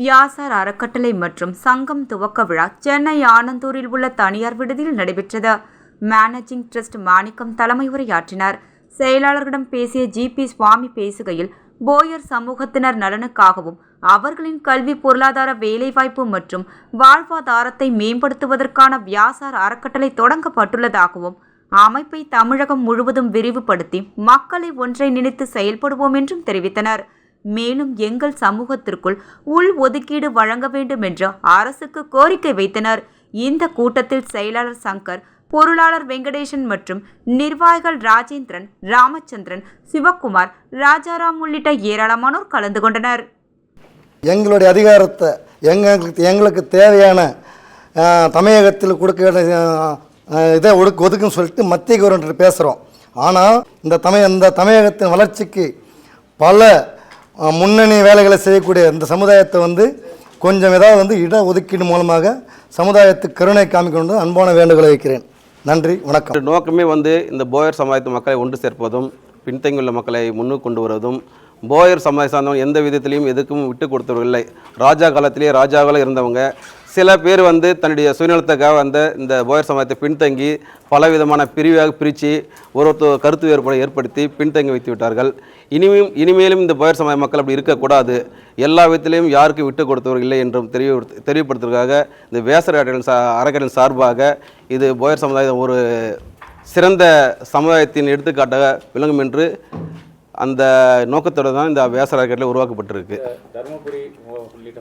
வியாசார் அறக்கட்டளை மற்றும் சங்கம் துவக்க விழா சென்னை ஆனந்தூரில் உள்ள தனியார் விடுதியில் நடைபெற்றது. மேனேஜிங் ட்ரஸ்ட் மாணிக்கம் தலைமை உரையாற்றினார். செயலாளர்களிடம் பேசிய ஜி. பி. சுவாமி பேசுகையில் போயர் சமூகத்தினர் நலனுக்காகவும் அவர்களின் கல்வி பொருளாதார வேலைவாய்ப்பு மற்றும் வாழ்வாதாரத்தை மேம்படுத்துவதற்கான வியாசார் அறக்கட்டளை தொடங்கப்பட்டுள்ளதாகவும் அமைப்பை தமிழகம் முழுவதும் விரிவுபடுத்தி மக்களை ஒன்றை நினைத்து செயல்படுவோம் என்றும் தெரிவித்தனர். மேலும் எங்கள் சமூகத்திற்குள் உள் ஒதுக்கீடு வழங்க வேண்டும் என்று அரசுக்கு கோரிக்கை வைத்தனர். இந்த கூட்டத்தில் செயலாளர் சங்கர் பொருளாளர் வெங்கடேசன் மற்றும் நிர்வாகிகள் ராஜேந்திரன் ராமச்சந்திரன் சிவக்குமார் ராஜாராம் உள்ளிட்ட ஏராளமானோர் கலந்து கொண்டனர். எங்களுடைய அதிகாரத்தை எங்களுக்கு எங்களுக்கு தேவையான தமிழகத்தில் கொடுக்க வேண்டிய இதை ஒடுக்கு ஒதுக்குன்னு சொல்லிட்டு மத்திய கவர்மெண்ட் பேசுகிறோம் ஆனால் இந்த தமிழ் இந்த தமிழகத்தின் வளர்ச்சிக்கு பல முன்னணி வேலைகளை செய்யக்கூடிய இந்த சமுதாயத்தை வந்து கொஞ்சம் ஏதாவது வந்து இட ஒதுக்கீடு மூலமாக சமுதாயத்துக்கு கருணை காமிக்கணும் அன்பான வேண்டுகோளை வைக்கிறேன். நன்றி வணக்கம். நோக்கமே வந்து இந்த போயர் சமுதாயத்து மக்களை ஒன்று சேர்ப்பதும் பின்தங்கியுள்ள மக்களை முன்னுக்கு கொண்டு வருவதும் போயர் சமுதாய சார்ந்தவங்க எந்த விதத்திலையும் எதுக்கும் விட்டு கொடுத்தவர்கள் ராஜா காலத்திலேயே ராஜாவாக இருந்தவங்க சில பேர் வந்து தன்னுடைய சுயநலத்துக்காக வந்த இந்த போயர் சமுதாயத்தை பின்தங்கி பலவிதமான பிரிவாக பிரித்து ஒரு ஒருத்தர் கருத்து வேறுபாடு ஏற்படுத்தி பின்தங்கி வைத்து விட்டார்கள். இனிமேலும் இனிமேலும் இந்த போயர் சமுதாய மக்கள் அப்படி இருக்கக்கூடாது. எல்லா விதத்திலையும் யாருக்கும் விட்டு கொடுத்தவர் இல்லை என்றும் தெரிய தெரியப்படுத்துவதற்காக இந்த வேசர் அறக்கட்டளை சா அறக்கட்டளை சார்பாக இது போயர் சமுதாயம் ஒரு சிறந்த சமுதாயத்தின் எடுத்துக்காட்டாக விளங்கும் என்று அந்த நோக்கத்தோடு தான் இந்த வேசர் அறக்கட்டளை உருவாக்கப்பட்டிருக்கு. தருமபுரி உள்ளிட்ட